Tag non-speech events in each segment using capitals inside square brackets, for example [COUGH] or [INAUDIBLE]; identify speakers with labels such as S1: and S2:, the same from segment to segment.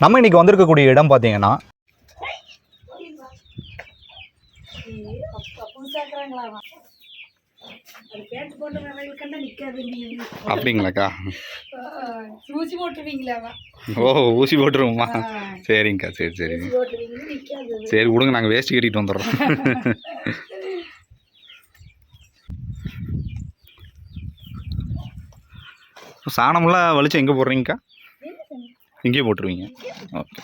S1: நம்ம இன்னைக்கு வந்திருக்கக்கூடிய இடம் பார்த்தீங்கன்னா அப்படிங்களாக்கா?
S2: ஊசி போட்டுருவீங்களாவா
S1: ஓ ஊசி போட்டுருவோமா? சரிங்கக்கா சரி சரி.
S2: ஊசி போட்டுருவீங்க நிற்காது அது.
S1: சரி விடுங்க நாங்கள் வேஸ்ட் கட்டிட்டு வந்துடுறோம். சாணமெல்லாம் வலிச்சு எங்கே போடுறீங்கக்கா? இங்கேயே போட்டுருவீங்க. ஓகே.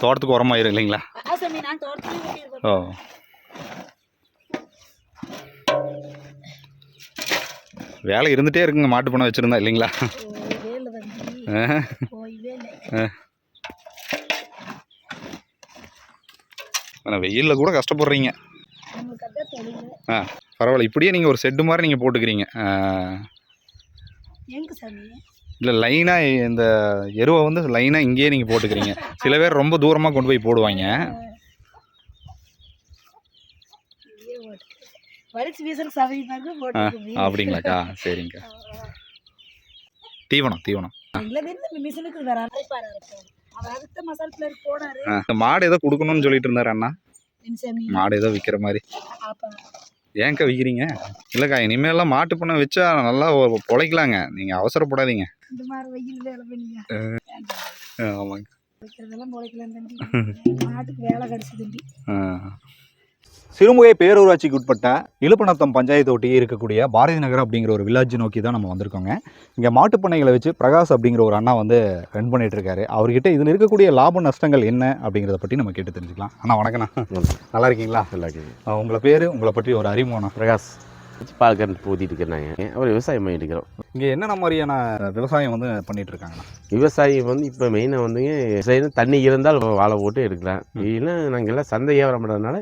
S1: தோட்டத்துக்கு உரமாயிரும் இல்லைங்களா? ஓ. வேலை இருந்துகிட்டே இருக்குங்க மாட்டு பண்ண வச்சுருந்தா இல்லைங்களா?
S2: வேலை தம்பி.
S1: ஆ,
S2: போய் வேலை.
S1: ஆ. ஆனா வெயிலில் கூட கஷ்டப்படுறீங்க. ஆ பரவாயில்ல. இப்படியே நீங்கள் ஒரு செட்டு மாதிரி நீங்கள் போட்டுக்கிறீங்க. இல்லை லைனாக இந்த எருவை வந்து லைனாக இங்கேயே நீங்கள் போட்டுக்கிறீங்க. சில பேர் ரொம்ப தூரமாக கொண்டு போய் போடுவாங்க. அப்படிங்களாக்கா? சரிங்கக்கா. தீவனம் தீவனம். மாடு ஏதோ கொடுக்கணும்னு சொல்லிட்டு இருந்தாரு அண்ணா. மாடு ஏதோ விற்கிற மாதிரி. ஏன்க்கா விற்கிறீங்க இல்லைக்கா இனிமேலாம் மாட்டு பண்ண வச்சா நல்லா பொழைக்கலாங்க. நீங்கள் அவசரப்படாதீங்க.
S2: இந்த மாதிரி வெயில் வேலை பண்ணிங்க
S1: ஆ, ஆமாங்க.
S2: வைக்கிறதெல்லாம் முளைக்கலாம் தம்பி. [LAUGHS] மாட்டுக்கு வேலை கிடச்சி தம்பி.
S1: சிறுமுகை பேரூராட்சிக்கு உட்பட்ட இலுப்பநத்தம் பஞ்சாயத்து ஒட்டி இருக்கக்கூடிய பாரதி நகர் அப்படிங்கிற ஒரு வில்லேஜ் நோக்கி தான் நம்ம வந்திருக்கோங்க. இங்கே மாட்டுப்பண்ணைகளை வச்சு பிரகாஷ் அப்படிங்கிற ஒரு அண்ணா வந்து ரன் பண்ணிட்டு இருக்காரு அவர்கிட்ட இதில் இருக்கக்கூடிய லாப நஷ்டங்கள் என்ன அப்படிங்கிறத பற்றி நம்ம கேட்டு தெரிஞ்சுக்கலாம். அண்ணா வணக்கண்ணா நல்லா இருக்கீங்களா?
S3: நல்லா இருக்குது
S1: ஆ, உங்களை பேர் உங்களை பற்றி ஒரு அறிமுகம்
S3: பிரகாஷ். பால் கரண்ட் ஊற்றிட்டு இருக்கேன் நாங்கள் அவர் விவசாயம் பண்ணிட்டு இருக்கிறோம்.
S1: இங்கே என்னென்ன மாதிரியான விவசாயம் வந்து பண்ணிட்டு இருக்காங்கண்ணா
S3: விவசாயம் வந்து இப்போ மெயினாக வந்துங்க தண்ணி இருந்தால் வாழை போட்டு எடுக்கலாம். இல்லைன்னா நாங்கள் எல்லாம் சந்தை வியாபாரம் பண்ணுறதுனால.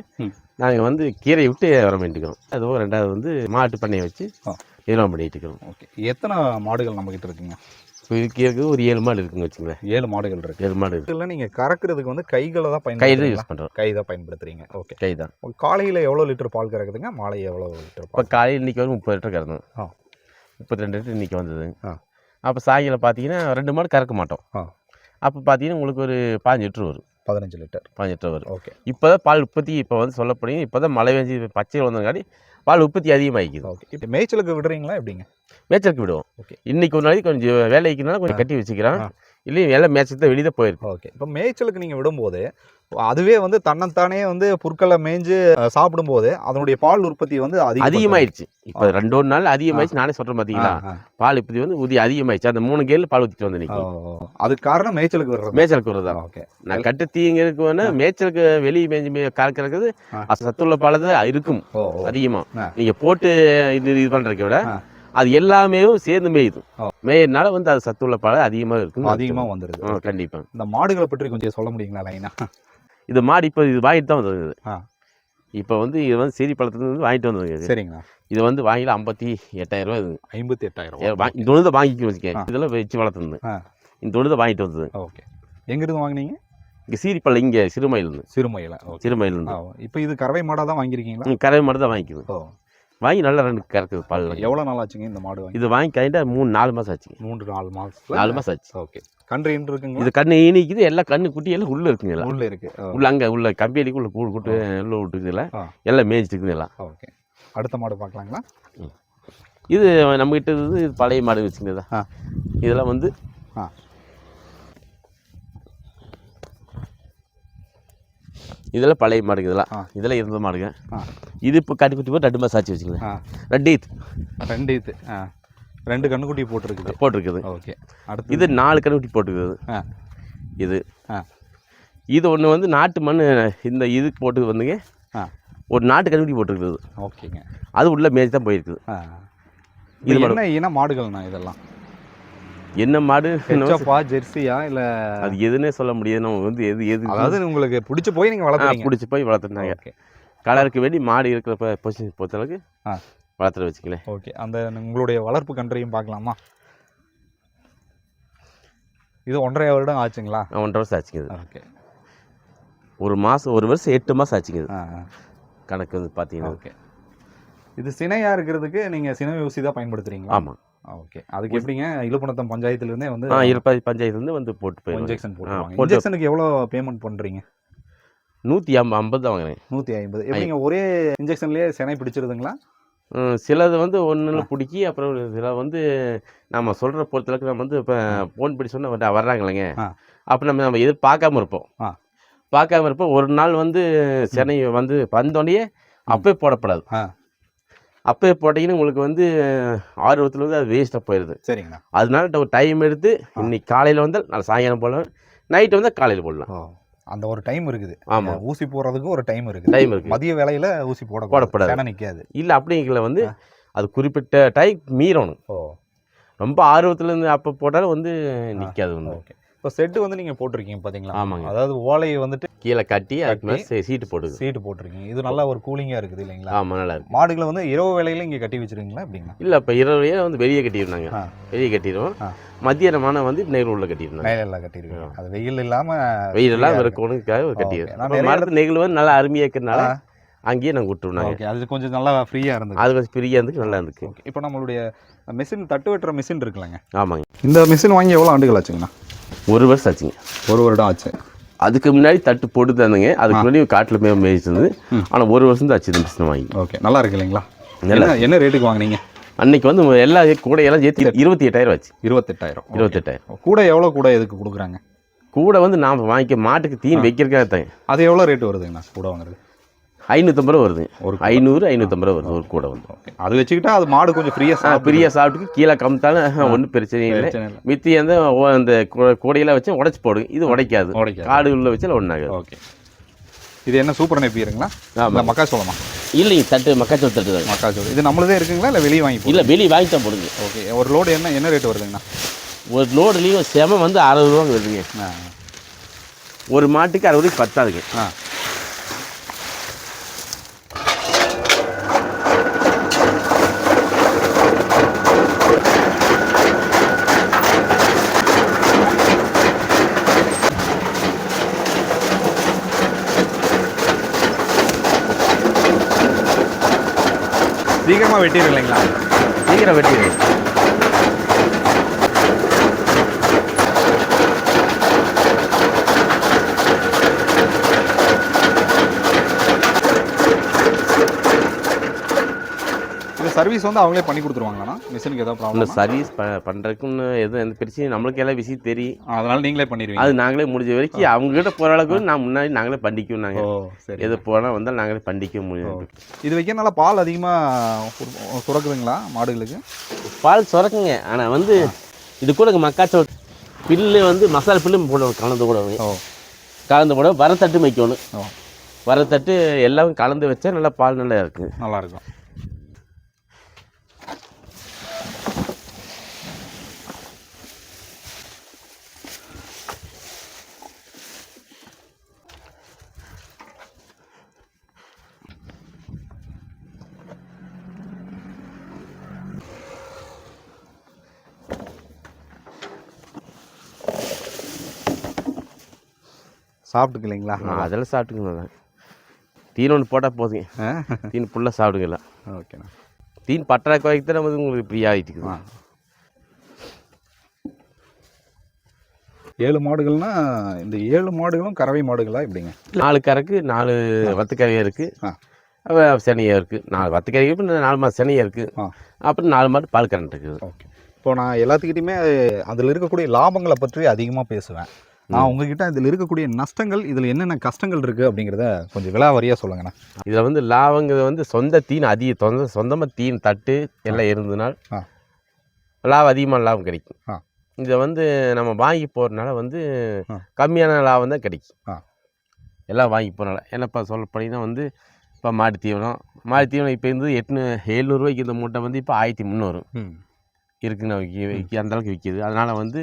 S3: நாங்கள் வந்து கீரை விட்டு வியாபாரம் பண்ணிட்டு இருக்கிறோம். அதுவும் ரெண்டாவது வந்து மாட்டு பண்ணையை வச்சு
S1: ஆ.
S3: வியாபாரம் பண்ணிட்டு இருக்கிறோம்.
S1: ஓகே. எத்தனை மாடுகள் நம்மக்கிட்ட இருக்குங்க?
S3: இப்போ இதுக்கு இருக்குது ஒரு ஏழு மாடு இருக்குங்க வச்சுங்களேன்
S1: ஏழு மாடுகள் இருக்கு.
S3: ஏழு மாடு இருக்கு.
S1: இதில் நீங்கள் கறக்கிறதுக்கு வந்து கைகளை தான்
S3: கையில்
S1: பயன்படுத்துறீங்களா
S3: யூஸ் பண்ணுறோம்
S1: கை தான் பயன்படுத்துறீங்க. ஓகே
S3: கை தான்.
S1: காலையில் எவ்வளோ லிட்டர் பால் கறக்குதுங்க? மாலை எவ்வளோ லிட்டர்
S3: இப்போ காலையில் இன்றைக்கி வந்து முப்பது லிட்டர் கறந்தோம்.
S1: ஆ.
S3: முப்பத்தி ரெண்டு லிட்டர் இன்றைக்கி வந்தது.
S1: ஆ.
S3: அப்போ சாயங்காலம் பார்த்தீங்கன்னா ரெண்டு மாடு கறக்க மாட்டோம்.
S1: ஆ.
S3: அப்போ பார்த்தீங்கன்னா உங்களுக்கு ஒரு பாஞ்சு லிட்டர் வரும்.
S1: பதினஞ்சு லிட்டர்
S3: பாஞ்சு லிட்டர் வரும்.
S1: ஓகே
S3: இப்போ தான் பால் உற்பத்தி இப்போ வந்து சொல்லப்படுங்க இப்போ தான் மழை பெஞ்சு பச்சை வந்தங்காட்டி பால் உற்பத்தி அதிகமாகிக்குது.
S1: ஓகே இப்போ மேய்ச்சலுக்கு விடுறீங்களா எப்படிங்க?
S3: மேய்ச்சலுக்கு விடுவோம்.
S1: ஓகே.
S3: இன்னைக்கு ஒரு நாளைக்கு கொஞ்சம் வேலைக்குனால கொஞ்சம் கட்டி வச்சுக்கிறோம்
S1: ஆ.
S3: இல்லையும் எல்லாம் மேய்ச்சல் தான் வெளியே தான் போயிருக்கு.
S1: ஓகே. இப்போ மேய்ச்சலுக்கு நீங்கள் விடும்போது அதுவே வந்து தன்னைத்தானே வந்து புற்களை மேய்ஞ்சு சாப்பிடும்போது அதனுடைய பால் உற்பத்தி வந்து அதிகம்
S3: அதிகமாயிடுச்சு. இப்போ ரெண்டு ஒரு நாள் அதிகமாயிடுச்சு. நானே சொல்கிறேன் பார்த்தீங்களா பால் உற்பத்தி வந்து உதி அதிகமாயிடுச்சு. அந்த மூணு கேள் பால் ஊற்றிட்டு வந்து
S1: அதுக்கு காரணம் மேய்ச்சலுக்கு விடுறது
S3: மேய்ச்சலுக்கு வருதா
S1: ஓகே.
S3: நான் கட்டு தீங்கிறதுக்கு வேணா மேய்ச்சலுக்கு வெளியே மேய்ஞ்சி. அது சத்துள்ள பால் தான் இருக்கும். அதிகமாக. நீங்கள் போட்டு இது இது பண்ணுறத விட. அது எல்லாமே சேர்ந்து மேயுது.
S1: ஓ.
S3: மேயறனால வந்து அது சத்துள்ள பால் அதிகமாக இருக்கும்
S1: அதிகமாக வந்துடுது
S3: கண்டிப்பாக
S1: இந்த மாடுகளை பற்றி கொஞ்சம் சொல்ல முடியுங்களா லைனா?
S3: இது மாடு இப்போ இது வாங்கிட்டு தான்
S1: ஆ.
S3: இப்போ வந்து இது வந்து சீரி பழத்துலேருந்து வாங்கிட்டு வந்தது இது.
S1: சரிங்கண்ணா
S3: இது வந்து வாங்கில ஐம்பத்தி எட்டாயிரம் ரூபாய் இது.
S1: ஐம்பத்தி எட்டாயிரம்
S3: இந்த தொழுதை வாங்கிக்க வச்சுக்க. இதெல்லாம் வச்சு வளர்த்துருந்து. இந்த தொழுதை வாங்கிட்டு வந்தது.
S1: ஓகே. எங்கிருந்து வாங்குனீங்க?
S3: இங்கே சீரிப்பள்ளம் இங்கே சிறுமயிலிருந்து.
S1: சிறுமையில்.
S3: சிறுமயிலிருந்து.
S1: இப்போ இது கறவை மாடாக தான் வாங்கியிருக்கீங்களா
S3: கறவை மட்டும் தான் வாங்கிக்குது.
S1: ஓ.
S3: வாங்கி நல்லா ரெண்டு கறக்குது பால்
S1: எவ்வளோ நாள் ஆச்சுங்க இந்த மாடு
S3: இது வாங்கி கைண்டா மூணு நாலு மாதம் ஆச்சு
S1: மூன்று நாலு மாதத்துல
S3: நாலு மாதம் ஆச்சு.
S1: ஓகே. கன்று ஈன்று இருக்குங்களா?
S3: இது கண்ணு ஈனிக்குது எல்லாம் கண்ணு குட்டி எல்லாம் உள்ளே இருக்குங்க எல்லாம்.
S1: உள்ள இருக்கு.
S3: உள்ள அங்கே உள்ள கம்பியடிக்கு உள்ள கூடு கூட்டு உள்ள விட்டுக்குது எல்லாம். எல்லாம் மேய்ச்சிட்டு இருக்குது எல்லாம்.
S1: ஓகே. அடுத்த மாடு பார்க்கலாங்களா?
S3: இது நம்மகிட்ட இது பழைய மாடு வச்சுக்கிறதா
S1: ஆ.
S3: இதெல்லாம் வந்து
S1: ஆ
S3: இதெல்லாம் பழைய மாடுங்க இதெல்லாம். இதெல்லாம் இருந்த மாடுங்க. இது இப்போ கட்டி குட்டி போட்டு ரெண்டு மாதம் ஆச்சு வச்சுக்கலாம் ரெண்டு ஈத்து
S1: ரெண்டு ஆ. ரெண்டு கண்ணுக்குட்டி போட்டிருக்குது.
S3: போட்டிருக்குது.
S1: ஓகே. அடுத்து
S3: இது நாலு கன்று குட்டி போட்டுருக்குது இது. இது ஒன்று வந்து நாட்டு மண் இந்த இதுக்கு போட்டு வந்துங்க. ஒரு நாட்டு கன்றுக்குட்டி போட்டுருக்குது.
S1: ஓகேங்க.
S3: அது உள்ள மேய்ச்சி தான் போயிருக்குது இது
S1: என்ன மாடுகள்ண்ணா இதெல்லாம்?
S3: என்ன மாடு?
S1: ஹெச்எஃப்பா ஜெர்சியா இல்லை?
S3: அது எதுன்னே சொல்ல முடியாது. நம்ம வந்து எது எது
S1: அதாவது உங்களுக்கு பிடிச்சி போய் நீங்கள் வளர்த்துறீங்க.
S3: பிடிச்சி போய் வளர்த்துனாங்க கலருக்கு வேண்டி மாடு இருக்கிற பொசிஷன் பொறுத்தளவுக்கு
S1: ஆ.
S3: வளர்த்துற வச்சுக்கலேன்.
S1: ஓகே அந்த உங்களுடைய வளர்ப்பு கன்றையும் பார்க்கலாமா? இது ஒன்றரை வருடம் ஆச்சுங்களா?
S3: ஒன்றரை வருஷம் ஆச்சுங்க.
S1: ஓகே
S3: ஒரு மாதம் ஒரு வருஷம் எட்டு மாதம் ஆச்சுங்க. கணக்கு வந்து பார்த்தீங்கன்னா.
S1: ஓகே இது சினையாக இருக்கிறதுக்கு நீங்கள் சினை ஊசி தான் பயன்படுத்துறீங்களா?
S3: ஆமாம்
S1: ஓகே. அதுக்கு எப்படிங்க? இழுப்பணத்தம் பஞ்சாயத்துலேருந்தே வந்து
S3: ஆ இருப்பாதி பஞ்சாயத்துலேருந்து வந்து போட்டு
S1: இன்ஜெக்ஷன்
S3: போட்டு-
S1: இன்ஜெக்ஷனுக்கு எவ்வளோ பேமெண்ட் பண்ணுறீங்க
S3: நூற்றி ஐம்பது ஐம்பது தான் வாங்குறேன்.
S1: நூற்றி ஐம்பது. எப்படிங்க? ஒரே இன்ஜெக்ஷன்லேயே சினை பிடிச்சிருதுங்களா?
S3: சிலது வந்து ஒன்று பிடிக்கி அப்புறம் சில வந்து நம்ம சொல்கிற பொறுத்தளவுக்கு நம்ம வந்து இப்போ ஃபோன் சொன்னால் வர்றாங்களேங்க
S1: ஆ.
S3: அப்போ நம்ம நம்ம எதிர் பார்க்காம இருப்போம்.
S1: ஆ.
S3: பார்க்காம இருப்போம். ஒரு நாள் வந்து சென்னை வந்து வந்தோடனே அப்பவே போடப்படாது.
S1: ஆ.
S3: அப்பவே போட்டிங்கன்னா உங்களுக்கு வந்து ஆர்வத்தில் வந்து அது வேஸ்ட்டாக போயிடுது
S1: சரிங்கண்ணா.
S3: அதனால ஒரு டைம் எடுத்து இன்னைக்கு காலையில் வந்தால் நாளை சாயங்காலம் போடலாம் நைட்டு வந்தால் காலையில் போடலாம்.
S1: அந்த ஒரு டைம் இருக்குது.
S3: ஆமா.
S1: ஊசி போடுறதுக்கு ஒரு டைம் இருக்குது.
S3: டைம் இருக்குது.
S1: மதிய வேலையில ஊசி போட
S3: போடக்கூடாது.
S1: சேனை நிற்காது
S3: இல்லை அப்படிங்கல வந்து அது குறிப்பிட்ட டைம் மீறணும்.
S1: ஓ.
S3: ரொம்ப ஆர்வத்தில் இருந்து அப்போ போட்டாலும் வந்து நிற்காது வந்து.
S1: ஓகே. இப்போ செட்டு வந்து நீங்கள் போட்டிருக்கீங்க பார்த்தீங்களா
S3: ஆமாங்க.
S1: அதாவது ஓலையை வந்துட்டு
S3: கீழே கட்டி அதுக்கு மேலே சீட்டு போடுது.
S1: சீட்டு போட்டிருக்கீங்க. இது நல்லா ஒரு கூலிங்காக இருக்குது இல்லைங்களா?
S3: ஆமாம் நல்லா இருக்கு.
S1: மாடுகளை வந்து இரவு வேலையில இங்கே கட்டி வச்சிருக்கீங்களா எப்படிங்களா
S3: இல்லை இப்போ இரவு வந்து வெளியே கட்டிடுறாங்க. வெளியே கட்டிடுவோம். மத்தியானமான வந்து நெகிழ் உள்ள கட்டிடுறாங்க.
S1: மேலெல்லாம் கட்டிருக்கீங்க அது வெயில் இல்லாம
S3: வெயிலெல்லாம்
S1: free-ஆ
S3: இருக்கணுக்காக. கட்டிடுறோம். மரத்து வந்து நல்லா அருமையாக இருக்கிறதுனால. அங்கேயே நாங்கள் விட்டுருவோம்
S1: ஓகே. அது கொஞ்சம் நல்லா ஃப்ரீயாக இருந்தது
S3: அது கொஞ்சம் ஃப்ரீயாக இருந்துக்கு நல்லா இருந்துக்கு
S1: ஓகே. இப்போ நம்மளுடைய மிஷின் தட்டு வெட்டுற மிஷின் இருக்குல்லங்க.
S3: ஆமாங்க.
S1: இந்த மிஷின் வாங்கி எவ்வளோ ஆண்டுகள் ஆச்சுங்கண்ணா?
S3: ஒரு வருஷம் ஆச்சுங்க.
S1: ஒரு வருடம் ஆச்சு.
S3: அதுக்கு முன்னாடி தட்டு போட்டு தந்தங்க அதுக்கு முன்னாடி காட்டில் மேய மேய்ச்சிருந்தது
S1: ம்.
S3: ஆனால் ஒரு வருஷம் தான் ஆச்சு மிஷினை வாங்கி.
S1: ஓகே நல்லா இருக்கு இல்லைங்களா?
S3: நல்லா
S1: என்ன என்ன ரேட்டுக்கு வாங்குனீங்க?
S3: அன்னைக்கு வந்து எல்லா கூடையெல்லாம் சேர்த்து இருபத்தி எட்டாயிரம் ஆச்சு.
S1: இருபத்தெட்டாயிரம்.
S3: இருபத்தெட்டாயிரம்.
S1: கூட எவ்வளோ கூட எதுக்கு கொடுக்குறாங்க?
S3: கூட வந்து நாம் வாங்கிக்க மாட்டுக்கு தீன் வைக்கிறதுக்காக தான்
S1: அது எவ்வளோ ரேட் வருதுங்கண்ணா கூட வாங்குறது?
S3: ஐநூற்றம்பது ரூபா வருது.
S1: ஒரு
S3: ஐநூறு ஐநூற்றம்பது ரூபா வருது ஒரு கூடை வந்து.
S1: அது வச்சுக்கிட்டா அது மாடு கொஞ்சம் ஃப்ரீயாக
S3: ஆ,
S1: சாப்பிட்டு
S3: கீழே கமுத்தாலும் ஒன்றும் பிரச்சனை இல்லை.
S1: இல்லை.
S3: மித்தி அந்த அந்த கூடையெல்லாம் வச்சு உடச்சி போடுங்க. இது உடைக்காது. காடு உள்ள வச்சாலும் ஒன்றாகாது
S1: ஓகே. இது என்ன சூப்பர் நெப்பியருங்களா
S3: ஆமாம்
S1: இல்லை மக்காச்சோளமா?
S3: இல்லைங்க தட்டு மக்காச்சோளம் தட்டு தான்.
S1: மக்காச்சோளம். இது நம்மளதே இருக்குங்களா? இல்லை வெளியே வாங்கி
S3: இல்லை வெளியே வாங்கி தான் போடுங்க.
S1: ஓகே. ஒரு லோடு என்ன என்ன ரேட் வருதுங்கண்ணா?
S3: ஒரு லோடுலேயும் செம வந்து அறுபது ரூபா வருதுங்க. ஒரு மாட்டுக்கு அறுபது பத்தாதுங்க.
S1: ஆ. சீக்கிரமாக வெட்டிடு இல்லைங்களா?
S3: சீக்கிரம் வெட்டிடு
S1: சர்வீஸ் வந்து அவங்களே பண்ணி கொடுத்துருவாங்களாண்ணா? மிஷினுக்கு ஏதாவது ப்ராப்ளம்
S3: சர்வீஸ் ப பண்ணுறதுக்குன்னு எதுவும் எந்த பிரச்சனையும் நம்மளுக்கு எல்லாம் விஷயம் தெரியும்
S1: அதனால நீங்களே பண்ணிடுவீங்க.
S3: அது நாங்களே முடிஞ்ச வரைக்கும் அவங்ககிட்ட போகிற அளவுக்கு நான் முன்னாடி நாங்களே பண்ணிக்குவோம்
S1: ஓ
S3: நாங்கள்
S1: சரி.
S3: எது போனால் வந்தால் நாங்களே பண்ணிக்க முடியும்.
S1: இது வைக்கிறனால பால் அதிகமாக சுரக்குதுங்களா மாடுகளுக்கு?
S3: பால் சுரக்குங்க. ஆனால் வந்து இது கூட மக்காச்சோளம் பில்லு வந்து மசாலா பில்லு போடணும் கலந்து கூட
S1: ஓ.
S3: கலந்து போட வரத்தட்டு வைக்கணும். வரத்தட்டு எல்லாம் கலந்து வச்சா நல்லா பால் நல்லா இருக்குது
S1: நல்லா சாப்பிட்டுக்கலைங்களா?
S3: அதெல்லாம் சாப்பிட்டுங்க நல்லா தீன் ஒன்று போட்டால் போதுங்க தீன் ஃபுல்லாக சாப்பிடுங்கல்ல
S1: ஓகேண்ணா
S3: தீன் பற்றாக்குறைக்கு தான் வந்து உங்களுக்கு ஃப்ரீ ஆகிட்டு
S1: ஆ. ஏழு மாடுகள்னா இந்த ஏழு மாடுகளும் கறவை மாடுகளா எப்படிங்க?
S3: நாலு கறக்கு நாலு வத்துக்கரையாக இருக்குது. சனியாக இருக்குது நாலு வத்துக்கரைக்கு நாலு மாதம் சனியாக இருக்குது. அப்புறம் நாலு மாடு பால் கரண்ட் இருக்குது.
S1: ஓகே. இப்போ நான் எல்லாத்துக்கிட்டையுமே அதில் இருக்கக்கூடிய லாபங்களை பற்றி அதிகமாக பேசுவேன். நான் உங்ககிட்ட இதில் இருக்கக்கூடிய நஷ்டங்கள் இதில் என்னென்ன கஷ்டங்கள் இருக்குது அப்படிங்கிறத கொஞ்சம் விலாவரியாக சொல்லுங்கண்ணா
S3: இதில் வந்து லாபங்கிறது வந்து சொந்த தீன் அதிக சொந்த சொந்தமாக தீன் தட்டு எல்லாம் இருந்ததுனால். லாபம் அதிகமான லாபம் கிடைக்கும். இதை வந்து நம்ம வாங்கி போகிறதுனால வந்து. கம்மியான லாபம் தான் கிடைக்கும். எல்லாம் வாங்கி போகிறனால ஏன்னா இப்போ சொல்ல போனீங்கன்னா வந்து இப்போ மாட்டு தீவனம் மாட்டு தீவனம் இப்போ இருந்து எட்நூ எழுநூறுவாய்க்கு இந்த மூட்டை வந்து இப்போ ஆயிரத்தி முந்நூறு இருக்குன்னு விற்கி விற்கி அந்தளவுக்கு விற்கிது அதனால் வந்து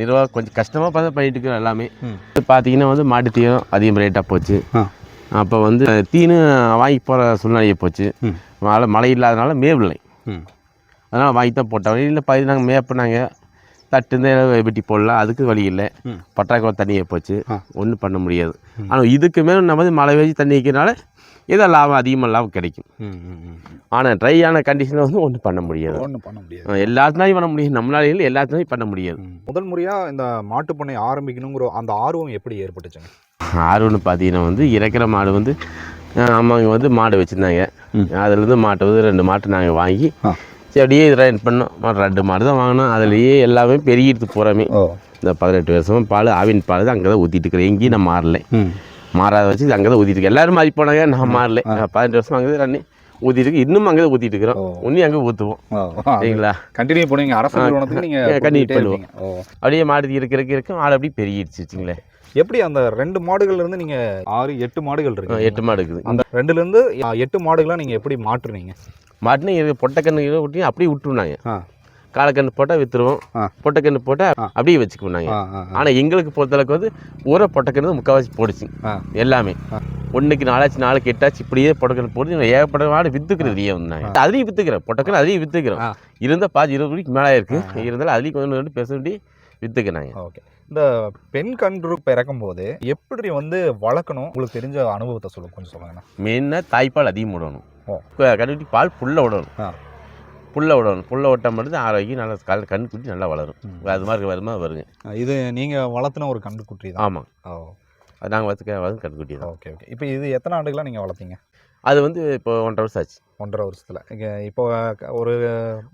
S3: நிர்வாகம் கொஞ்சம் கஷ்டமாக பார்த்து பண்ணிட்டு இருக்கிறோம் எல்லாமே. பார்த்தீங்கன்னா வந்து மாட்டு தீவனம் அதிகம் ரேட்டாக போச்சு. அப்போ வந்து தீனு வாங்கி போகிற சூழ்நிலையை போச்சு. மழை மழை இல்லாதனால மேவில்லை அதனால் வாங்கி தான் போட்டோம் இல்லை பயிர் நாங்கள் மேப்பினாங்க தட்டு இந்த வெட்டி போடலாம். அதுக்கு வழி இல்லை. பற்றாக்குறை தண்ணியை போச்சு. ஒன்றும் பண்ண முடியாது. ஆனால் இதுக்கு மேலே நம்ம வந்து மழை பெய்ஞ்சு தண்ணி வைக்கிறனால ஏதோ லாபம் அதிகமாக லாபம் கிடைக்கும். ஆனால் ட்ரையான கண்டிஷனில் வந்து ஒன்றும் பண்ண முடியாது.
S1: ஒன்றும் பண்ண முடியாது.
S3: எல்லாத்துனாலையும் பண்ண முடியும். நம்மளால இல்லை எல்லாத்துனாலையும் பண்ண முடியாது.
S1: முதல் முறையாக இந்த மாட்டுப் பண்ணை ஆரம்பிக்கணுங்கிற அந்த ஆர்வம் எப்படி ஏற்பட்டுச்சுங்க?
S3: ஆர்வம்னு பார்த்தீங்கன்னா வந்து இறக்குற மாடு வந்து அம்மாங்க வந்து மாடு வச்சுருந்தாங்க. அதுலேருந்து மாட்டை வந்து ரெண்டு மாட்டை நாங்கள் வாங்கி அப்படியே ரன் பண்ணோம். ரெண்டு மாடு தான் வாங்கினோம். அதுலேயே எல்லாமே பெருகிடுது பூராமே
S1: ஓ.
S3: இந்த பதினெட்டு வருஷமா பால் ஆவின் பால் தான் அங்கே தான் ஊற்றிட்டு இருக்கிறேன். எங்கேயும் நான் மாறல. மாறாத வச்சு அங்கே தான் ஊற்றிட்டு எல்லாரும் மாறி போனாங்க. நான் மாறல. பதினெட்டு வருஷமா அங்கே தான் ஊற்றிட்டு இருக்கு. இன்னும் அங்கே தான் ஊற்றிட்டு இருக்கிறோம். இன்னும் அங்கே ஊற்றுவோம் சரிங்களா?
S1: கண்டினியூ பண்ணுவீங்க. அரசு நிறுவனத்துக்கு நீங்க [LAUGHS]
S3: continue
S1: பண்ணிட்டே
S3: பண்ணுவோம். அப்படியே மாடு இருக்கிறக்கு இருக்கும் ஆள் அப்படியே பெருகிடுச்சு வச்சுங்களேன்.
S1: எப்படி அந்த ரெண்டு மாடுகள்ல இருந்து நீங்க ஆறு எட்டு மாடுகள் இருக்கு
S3: எட்டு மாடு இருக்குது.
S1: அந்த ரெண்டுல இருந்து எட்டு மாடுகளா நீங்க எப்படி மாற்றுனீங்க
S3: பொட்டைக்கன்று இரு விட்டு அப்படியே விட்டுருந்தாங்க. காலக்கன்று போட்டால் விற்றுருவோம். பொட்டைக்கன்று போட்டால். அப்படியே வச்சுக்குவோம் நாங்கள். ஆனால் எங்களுக்கு பொறுத்தளவுக்கு வந்து ஊற பொட்டைக்கன்று முக்கால்வாசி போடுச்சு. எல்லாமே. ஒன்றுக்கு நாளாச்சு நாளுக்கு எட்டாச்சு இப்படியே பொட்டக்கன்று போட்டு ஏகப்பட்ட மாடு விற்றுக்கிறதுலையே வந்தாங்க அதுலேயும் விற்றுக்கிறேன் பொட்டக்கன்று அதுலேயும் விற்றுக்கிறோம். இருந்தால் பாதி இருபது மணிக்கு மேலே இருக்குது இருந்தாலும் அதுலேயும் கொஞ்சம் ரெண்டு பேச வேண்டி விற்றுக்கிறாங்க
S1: ஓகே. இந்த பெண் கன்று பிறக்கும் போது எப்படி வந்து வளர்க்கணும்? உங்களுக்கு தெரிஞ்ச அனுபவத்தை சொல்லுங்க. கொஞ்சம் சொல்லுங்கண்ணா
S3: மெயினாக தாய்ப்பால் அதிகம் விடணும். கண்டுபிடி பால் புல்ல விடணும். புல்ல விடணும். புல்ல விட்டால் மட்டும் ஆரோக்கியம் நல்லா கல் கண்ணு குட்டி நல்லா வளரும். அது மாதிரி வருமா வருங்க.
S1: இது நீங்க வளர்த்துன ஒரு கன்றுக்குட்டி தான்.
S3: ஆமாம்
S1: ஓ.
S3: அது நாங்கள் வச்சுக்க வந்து கண்டுக்குட்டி தான்.
S1: Okay okay. இப்போ இது எத்தனை ஆண்டுகளா நீங்க வளர்த்தீங்க?
S3: அது வந்து இப்போ ஒன்றரை வருஷம் ஆச்சு.
S1: ஒன்றரை வருஷத்துல. இப்போ ஒரு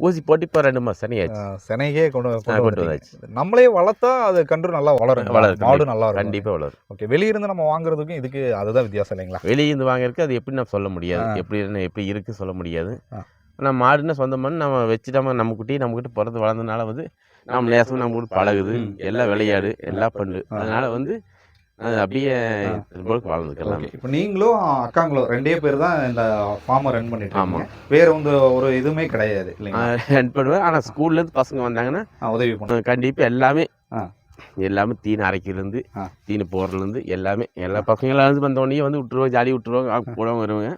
S3: ஊசி போட்டு இப்போ ரெண்டு மாதம் சனியாச்சு
S1: அஹ், சினையே கொண்டு கொண்டு வந்துட்டீங்க. நம்மளே வளர்த்தா அது கன்று நல்லா வளரும்.
S3: வளரும்,
S1: மாடு நல்லா இருக்கும்.
S3: கண்டிப்பாக வளரும்.
S1: ஓகே வெளியிருந்து நம்ம வாங்குறதுக்கும் இதுக்கு அதுதான் வித்தியாசம் இல்லைங்களா?
S3: வெளியே இருந்து வாங்கிருக்கு அது எப்படி நான் சொல்ல முடியாது. எப்படி எப்படி இருக்குது சொல்ல முடியாது. ஆனால் மாடுன்னு சொந்தமான நம்ம வச்சுட்டாம நம்ம குட்டி நம்மக்கிட்ட பிறந்து வளர்ந்தனால வந்து நம்ம நேசம் நம்ம கூட பழகுது. எல்லாம் விளையாடு எல்லாம் பண்ணு. அதனால வந்து அது அப்படியே போல வளர்ந்துக்கலாம்
S1: இப்போ நீங்களும் அக்காங்களும் ரெண்டே பேர் தான் இந்த ஃபார்மை ரன் பண்ணிட்டு
S3: ஆமா.
S1: இருக்கீங்க வேற வந்து ஒரு இதுவுமே கிடையாது இல்லைங்களா
S3: ரன் பண்ணுவேன் ஆனால் ஸ்கூல்லேருந்து பசங்க வந்தாங்கன்னா
S1: உதவி பண்ணுங்க
S3: கண்டிப்பாக எல்லாமே. எல்லாமே தீனி அரைக்கிறதுலேருந்து. தீனி போடுறதுலேருந்து எல்லாமே எல்லா பசங்களாம் வந்து வந்தோடனே வந்து விட்டுருவோம் ஜாலி விட்டுருவாங்க கூட வருவாங்க.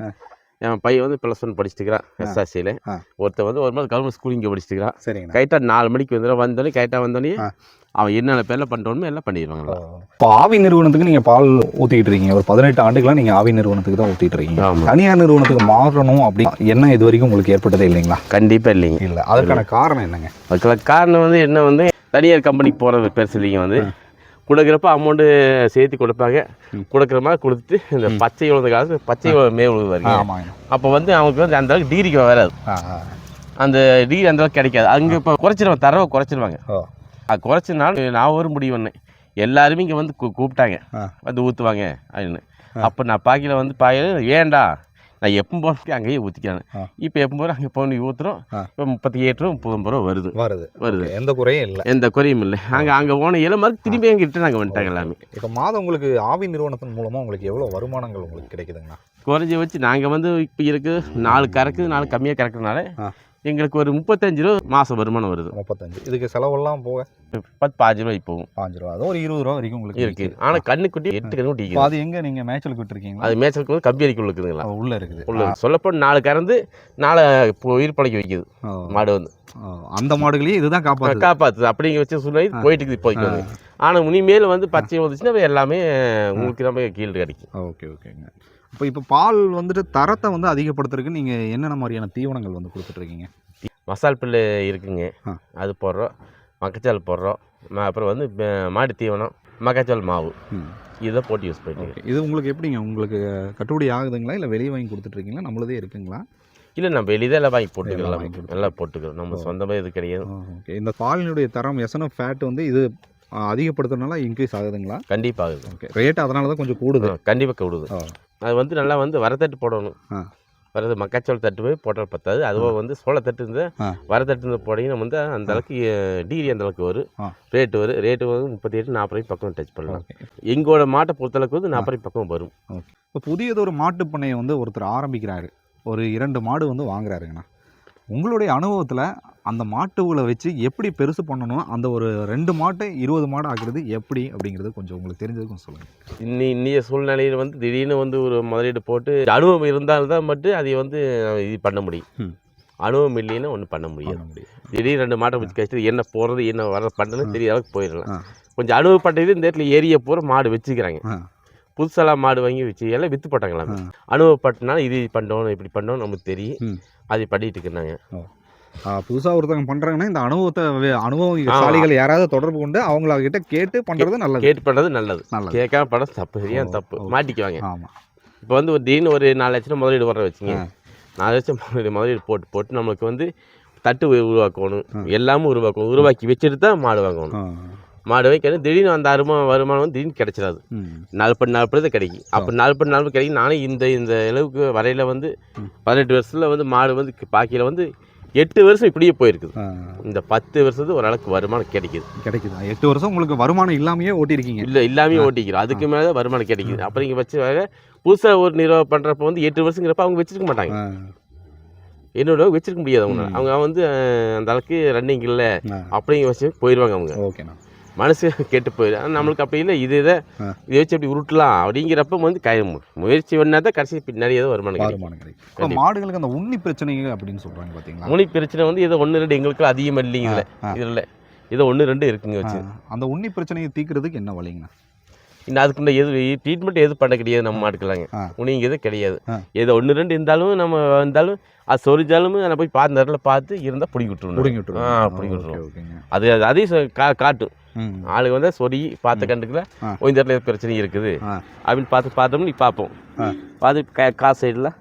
S3: என் பையன் வந்து ப்ளஸ் ஒன் படிச்சுட்டு இருக்கிறான் எஸ்ஆர்சியில்
S1: ஆ.
S3: ஒருத்தன் வந்து ஒரு மாதிரி கவர்மெண்ட் ஸ்கூல் இங்கே படிச்சுட்டு இருக்கிறான்
S1: சரிங்கண்ணா
S3: கரெக்டாக நாலு மணிக்கு வந்துடும் வந்தோடனே கரெக்டாக வந்தோடனே. அவன் என்னென்ன பேரில் பண்ணுறோமோ எல்லாம் பண்ணிடுவாங்களா
S1: இப்போ ஆவி நிறுவனத்துக்கு நீங்க பால் ஊத்திட்டு இருக்கீங்க. ஒரு பதினெட்டு ஆண்டுகளா நீங்க ஆவி நிறுவனத்துக்கு தான் ஊத்திட்டு இருக்கீங்க. தனியார் நிறுவனத்துக்கு மாறணும் அப்படி என்ன இது வரைக்கும் உங்களுக்கு ஏற்பட்டதே இல்லைங்களா?
S3: கண்டிப்பாக இல்லைங்க.
S1: இல்ல. அதுக்கான காரணம் என்னங்க?
S3: அதுக்கான காரணம் வந்து என்ன வந்து தனியார் கம்பெனிக்கு போகிற பெருசு இல்லைங்க வந்து. கொடுக்குறப்ப அமௌண்ட்டு சேர்த்து கொடுப்பாங்க. கொடுக்குற மாதிரி கொடுத்துட்டு இந்த பச்சை உழுந்த காலத்து பச்சை மே
S1: ஆமாங்க
S3: அப்போ வந்து அவங்களுக்கு வந்து அந்த அளவுக்கு டிகிரிக்கு வராது. அந்த டிகிரி அந்த அளவுக்கு கிடைக்காது. அங்கே இப்போ குறைச்சிருவாங்க தரவை குறைச்சிருவாங்க. அது குறைச்சனால நான் ஒரு முடிவு பண்ணேன். எல்லாருமே இங்கே வந்து கூப்பிட்டாங்க. வந்து ஊற்றுவாங்க அப்படின்னு. அப்போ நான் பாக்கியில் வந்து பாக்கியில் ஏன்டா? நான் எப்போ போகிறேன் அங்கேயே ஊற்றிக்கிறேன். இப்போ எப்போ போகிறேன் அங்கே போய் ஊற்றுறோம். இப்போ முப்பத்தி எட்டு ரூபா முப்பது ரூபா வருது.
S1: வருது.
S3: வருது.
S1: எந்த குறையும் இல்லை.
S3: எந்த குறையும் இல்லை. அங்கே அங்கே போன மாதிரி திரும்பி எங்கிட்ட நாங்கள் வந்துட்டாங்க எல்லாமே.
S1: இப்போ மாதம் உங்களுக்கு ஆவி நிறுவனத்தின் மூலமா உங்களுக்கு எவ்வளவு வருமானங்கள் உங்களுக்கு கிடைக்குதுங்கண்ணா?
S3: குறைஞ்சி வச்சு நாங்கள் வந்து இப்போ இருக்கு நாலு கறக்குது நாலு கம்மியாக கறக்குறதுனால. எங்களுக்கு ஒரு முப்பத்தஞ்சு ரூபா மாதம் வருமானம் வருது.
S1: முப்பத்தஞ்சு. இதுக்கு செலவெல்லாம் போக?
S3: பத்து பாஞ்சு ரூபாய் போகும்
S1: பாஞ்சு ரூபா. அதுவும் ஒரு இருபது ரூபா வரைக்கும் உங்களுக்கு
S3: இருக்கு. ஆனால் கண்ணுக்குட்டி எட்டு கண்ணுக்குட்டி
S1: அது எங்க நீங்க மேய்ச்சலுக்கு விட்டுருக்கீங்களா?
S3: அது மேய்ச்சலுக்கு வந்து கம்பி அடிக்குள்ள இருக்குதுங்களா?
S1: அது உள்ள இருக்குது.
S3: உள்ள சொல்லப்போனால் நாலு கறந்து இப்போ உயிர் பழக்கி வைக்குது. மாடு வந்து.
S1: அந்த மாடுகளையும் இதுதான் காப்பாற்றுது
S3: காப்பாற்றுது அப்படிங்க வச்சு சூழ்நிலை போயிட்டு இருக்குது இப்போதைக்கு வந்து. ஆனால் இனிமேல் வந்து பச்சை வந்துச்சுன்னா அது எல்லாமே உங்களுக்கு நம்ம கீழே கிடைக்கும்.
S1: ஓகே ஓகேங்க. இப்போ இப்போ பால் வந்துட்டு தரத்தை வந்து அதிகப்படுத்துறதுக்கு நீங்க என்னென்ன மாதிரியான தீவனங்கள் வந்து கொடுத்துட்டு இருக்கீங்க
S3: மசால் புல்லு இருக்குங்க. அது போடுறோம். மக்காச்சால் போடுறோம். அப்புறம் வந்து மாட்டு தீவனம் மக்காச்சால் மாவு. இதை போட்டு யூஸ் பண்ணிட்டு
S1: இது உங்களுக்கு எப்படிங்க? உங்களுக்கு கட்டுப்படி ஆகுதுங்களா? இல்லை வெளியே வாங்கி கொடுத்துட்டு இருக்கீங்களா நம்மளதே இருக்குங்களா?
S3: இல்லை நம்ம எல்லாம் வாங்கி போட்டுக்கலாம். நல்லா போட்டுக்கிறோம். நம்ம சொந்தமாக இது கிடையாது.
S1: இந்த பாலினுடைய தரம் எசனம் ஃபேட் வந்து இது அதிகப்படுத்துறதுனால இன்க்ரீஸ் ஆகுதுங்களா?
S3: கண்டிப்பாக ஆகுது.
S1: ஓகே ரேட் அதனால தான் கொஞ்சம் கூடுது.
S3: கண்டிப்பாக கூடுது. அது வந்து நல்லா வந்து வரத்தட்டு போடணும். வரது மக்காச்சோள தட்டு போய் போட்டால் பத்தாது. அதுவாக வந்து சோளத்தட்டு இருந்தால். வரத்தட்டு இருந்து போட்டிங்கன்னா வந்து அந்த அளவுக்கு டிகிரி அந்த அளவுக்கு வரும். ரேட்டு வரும். ரேட்டு வந்து முப்பத்தி எட்டு நாற்பது பக்கம் டச் பண்ணலாம். எங்களோட மாட்டை பொறுத்தளவுக்கு வந்து நாற்பது பக்கம் வரும்.
S1: இப்போ புதியதொரு மாட்டுப் பண்ணையை வந்து ஒருத்தர் ஆரம்பிக்கிறாரு. ஒரு இரண்டு மாடு வந்து வாங்குறாருங்கண்ணா. உங்களுடைய அனுபவத்தில் அந்த மாட்டுகளை வச்சு எப்படி பெருசு பண்ணணும்? அந்த ஒரு ரெண்டு மாட்டை இருபது மாடு ஆக்குறது எப்படி அப்படிங்கிறது கொஞ்சம் உங்களுக்கு தெரிஞ்சது கொஞ்சம் சொல்லுங்கள்
S3: இன்னி இன்னைய சூழ்நிலையில் வந்து திடீர்னு வந்து ஒரு முதலீடு போட்டு அனுபவம் இருந்தால்தான் மட்டும் அதை வந்து இது பண்ண முடியும். அனுபவம் இல்லைன்னா ஒன்றும் பண்ண முடியாது. திடீர்னு ரெண்டு மாட்டை வச்சு கழிச்சு என்ன போகிறது என்ன வர பண்ணுறதுன்னு தெரிய அளவுக்கு போயிடலாம். கொஞ்சம் அனுபவப்பட்டது இந்த இடத்துல ஏரியா பூரா மாடு வச்சுக்கிறாங்க.
S1: ஆ.
S3: புதுசாலாம் மாடு வாங்கி வச்சு எல்லாம் விற்று போட்டாங்களாம். அனுபவப்பட்டனால இது பண்ணணும் இப்படி பண்ணணும் நமக்கு தெரியும். அது பண்ணிட்டு இருக்கிறாங்க
S1: புதுசாக ஒருத்தவங்க பண்ணுறாங்கன்னா இந்த அனுபவத்தை
S3: ஆ.
S1: அனுபவசாலிகள் யாராவது தொடர்பு கொண்டு அவங்கள கிட்ட கேட்டு பண்ணுறது நல்லது
S3: கேட்டு பண்ணுறது நல்லது கேட்காம பண்ண தப்பு சரியான
S1: ஓ,
S3: தப்பு. மாட்டிக்குவாங்க
S1: ஆமாம்
S3: இப்போ வந்து ஒரு திடீர்னு ஒரு நாலு லட்சம் முதலீடு வர வச்சுங்க. நாலு லட்சம் முதலீடு முதலீடு போட்டு போட்டு நம்மளுக்கு வந்து தட்டு உரு- உருவாக்கணும்
S1: ஆ.
S3: எல்லாமே உருவாக்கணும் உருவாக்கி வச்சுட்டு தான் மாடு வாங்கணும் மாடு வைக்கணும். திடீர்னு அந்த அருமா வருமானம் வந்து திடீர்னு கிடைச்சிடாது. நாலு படி தான் கிடைக்கும். அப்போ நாலு படி கிடைக்கும். நானே இந்த இந்த அளவுக்கு வரையில் வந்து. பதினெட்டு வருஷத்தில் வந்து மாடு வந்து பாக்கியில் வந்து எட்டு வருஷம் இப்படியே போயிருக்குது. இந்த பத்து வருஷத்துக்கு ஓரளவுக்கு வருமானம் கிடைக்குது.
S1: கிடைக்குது? எட்டு வருஷம் உங்களுக்கு வருமானம் இல்லாமையே ஓட்டியிருக்கீங்க.
S3: இல்லை இல்லாமே ஓட்டிக்கிறோம். அதுக்கு மேலே வருமானம் கிடைக்குது. அப்புறம் இங்கே வச்சு புதுசாக ஒரு நிர்வாகம் பண்ணுறப்ப வந்து எட்டு வருஷங்கிறப்ப அவங்க வச்சிருக்க மாட்டாங்க. என்னோட வச்சிருக்க முடியாது அவங்க. அவங்க வந்து அந்த அளவுக்கு ரன்னிங் இல்லை.
S1: ஆ,
S3: அப்படிங்க வச்சு போயிடுவாங்க அவங்க.
S1: ஓகேண்ணா.
S3: மனசு கெட்டு போயிடும். நம்மளுக்கு அப்படி இல்லை. இது இதை. இதை வச்சு அப்படி உருட்டலாம் அப்படிங்கிறப்ப வந்து கை முயற்சி பண்ணால் தான் கடைசி பின்னாடி ஏதோ வருமானம் கிடைக்கும்.
S1: மாடுகளுக்கு அந்த உண்ணி பிரச்சனைகள் அப்படின்னு சொல்கிறாங்க பார்த்தீங்களா
S3: முனி பிரச்சனை வந்து ஏதோ ஒன்று ரெண்டு எங்களுக்கு அதிகமாக இல்லைங்க இதில். இதில் ஒன்று ரெண்டு இருக்குங்க வச்சு.
S1: அந்த உண்ணி பிரச்சனையை தீர்க்கறதுக்கு என்ன வழிங்கண்ணா
S3: இன்னும் அதுக்குள்ள எது ட்ரீட்மெண்ட் எதுவும் பண்ண கிடையாது நம்ம மாட்டுக்கலாங்க
S1: ஆ.
S3: உனிங்க எதுவும் கிடையாது
S1: ஆ.
S3: ஏதோ ஒன்று ரெண்டு இருந்தாலும் நம்ம இருந்தாலும் அது சொரிஞ்சாலும் நான் போய் பார்த்து நேரில் பார்த்து இருந்தால் பிடிங்கி விட்டுருணும்
S1: பிடுங்கி
S3: ஆ
S1: விட்டுருவோம்
S3: பிடிங்கி
S1: ஓகே
S3: விட்டுருவோம் அது அது அதையும் கா காட்டும்
S1: ம்
S3: ஆளுங்க வந்து சொறி பார்த்த கண்டுக்கல
S1: ஆ.
S3: இந்த இடத்துல பிரச்சனை இருக்குது
S1: ஆ.
S3: அப்படின்னு பார்த்து பார்த்தோம்னு நீ பார்ப்போம்
S1: ஆ.
S3: பார்த்து கா கா சைடில்
S1: ஆ.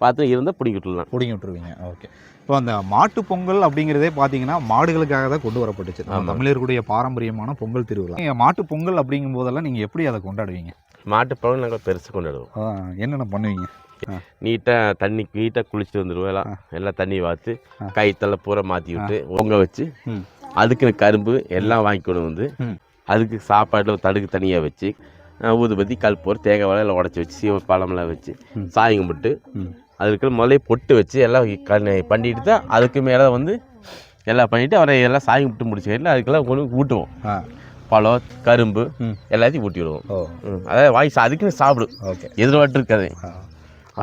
S3: பார்த்து இருந்தால் பிடிங்கி விட்டுலாம்
S1: பிடுங்கி விட்டுருவீங்க ஓகே இப்போ அந்த மாட்டு பொங்கல் அப்படிங்கிறதே பார்த்தீங்கன்னா மாடுகளுக்காக தான் கொண்டு வரப்பட்டுச்சு. தமிழர்களுடைய பாரம்பரியமான பொங்கல் திருவிழா நீங்க மாட்டு பொங்கல் அப்படிங்கும் போதெல்லாம் நீங்கள் எப்படி அதை கொண்டாடுவீங்க
S3: மாட்டு பழம் நாங்கள் பெருசு கொண்டாடுவோம்
S1: என்னென்ன பண்ணுவீங்க
S3: நீட்டாக தண்ணி நீட்டாக குளிச்சுட்டு வந்துடுவோம் எல்லாம் எல்லாம் தண்ணி வாத்து
S1: ஆ.
S3: கை தலை பூரா மாற்றி விட்டு பொங்க வச்சு
S1: ம்.
S3: அதுக்கு கரும்பு எல்லாம் வாங்கி கொண்டு வந்து. அதுக்கு சாப்பாடு தடுக்கு தனியாக வச்சு ஊதுபத்தி கல்பூர் தேங்காய் வாழை எல்லாம் உடச்சி வச்சு சீவ பழமெல்லாம் வச்சு
S1: ம்.
S3: சாமி கும்பிட்டு. அதுக்கு முதலே பொட்டு வச்சு எல்லாம் கண் பண்ணிட்டு தான் அதுக்கு மேலே வந்து எல்லாம் பண்ணிவிட்டு அவரை எல்லாம் சாமி கும்பிட்டு முடிச்சு அதுக்கெல்லாம் கொண்டு ஊட்டுவோம். பழம் கரும்பு. எல்லாத்தையும் ஊட்டி விடுவோம். அதாவது வாய் அதுக்குன்னு சாப்பிடும்
S1: ஓகே.
S3: எதிர்பார்த்து இருக்காது.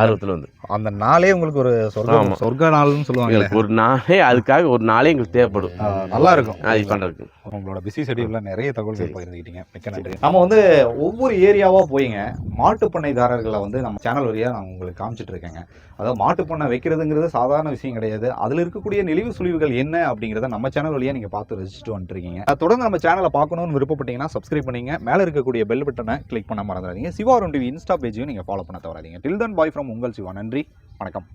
S3: ஆர்வத்தில் வந்து.
S1: அந்த நாளே உங்களுக்கு ஒரு சொர்க்க
S3: ஆமா.
S1: சொர்க்க நாள்னு சொல்லுவாங்க
S3: எங்களுக்கு ஒரு நாளே அதுக்காக ஒரு நாளே எங்களுக்கு தேவைப்படும்.
S1: நல்லா இருக்கும்
S3: அது பண்ணுறதுக்கு
S1: உங்களோட பிஸி ஷெடியூலில் நிறைய தகவல்கள் பகிர்ந்துக்கிட்டீங்க மிக்க நன்றி. நம்ம வந்து ஒவ்வொரு ஏரியாவாக போயிங்க. மாட்டு பண்ணைதாரர்களை வந்து நம்ம சேனல் வழியாக நான் உங்களுக்கு காமிச்சிட்டு இருக்கேங்க. அதாவது மாட்டு பண்ணை வைக்கிறதுங்கிறது சாதாரண விஷயம் கிடையாது. அதில் இருக்கக்கூடிய நெளிவு சுழிவுகள் என்ன அப்படிங்கிறத நம்ம சேனல் வழியாக நீங்கள் பார்த்து ரசிச்சுட்டு வந்துருக்கீங்க தொடர்ந்து நம்ம சேனலை பார்க்கணும்னு விருப்பப்பட்டீங்கன்னா சப்ஸ்கிரைப் பண்ணீங்க. மேலே இருக்கக்கூடிய பெல் பட்டனை கிளிக் பண்ண மறந்துடாதீங்க. சிவா டிவி இன்ஸ்டா பேஜையும் நீங்கள் ஃபாலோ பண்ண தவறாதீங்க. டில் தன் பாய் ஃப்ரம் உங்கள் சிவா. நன்றி. வணக்கம்.